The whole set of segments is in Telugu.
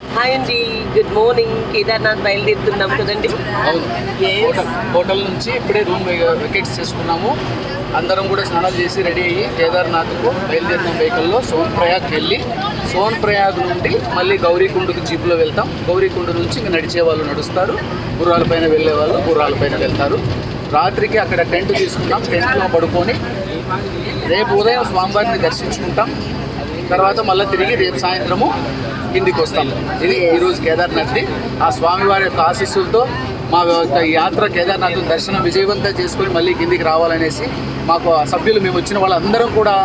హాయ్ అండి గుడ్ మార్నింగ్ కేదార్నాథ్ బయలుదేరుతున్నాం కదండి? అవును. హోటల్ హోటల్ నుంచి ఇప్పుడే రూమ్ వెకెట్స్ చేసుకున్నాము అందరం కూడా స్నానాలు చేసి రెడీ అయ్యి కేదార్నాథ్కు బయలుదేరిన వెహికల్లో సోన్ ప్రయాగ్కి వెళ్ళి సోన్ ప్రయాగ్ నుండి మళ్ళీ గౌరీకుండకు జీప్లో వెళ్తాం. గౌరీకుండ నుంచి ఇంకా నడిచే వాళ్ళు నడుస్తారు. గుర్రాలపైన వెళ్ళే వాళ్ళు గుర్రాలపైన వెళ్తారు. రాత్రికి అక్కడ టెంట్ తీసుకున్నాం. టెంట్లో పడుకొని రేపు ఉదయం స్వామివారిని దర్శించుకుంటాం. తర్వాత మళ్ళీ తిరిగి రేపు సాయంత్రము కిందికి వస్తాం. ఇది ఈరోజు కేదార్నాథ్ది ఆ స్వామివారి యొక్క ఆశీస్సులతో మా యొక్క యాత్ర కేదార్నాథ్ దర్శనం విజయవంతం చేసుకొని మళ్ళీ కిందికి రావాలనేసి మాకు ఆ సభ్యులు మేము వచ్చిన వాళ్ళందరం కూడా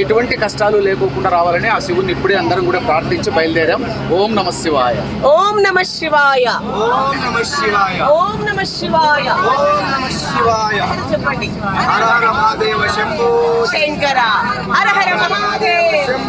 ఎటువంటి కష్టాలు లేకోకుండా రావాలని ఆ శివుని ఇప్పుడే అందరం కూడా ప్రార్థించి బయలుదేరాం. ఓం నమ శివాయ. ఓం నమ శివాయ. ఓం నమ శివాయ. ఓం నమ శివాయ. ఓం నమ శివాయ. చెప్పండి. హర హర మహాదేవ శంభో. శంకర. హర హర మహాదేవ్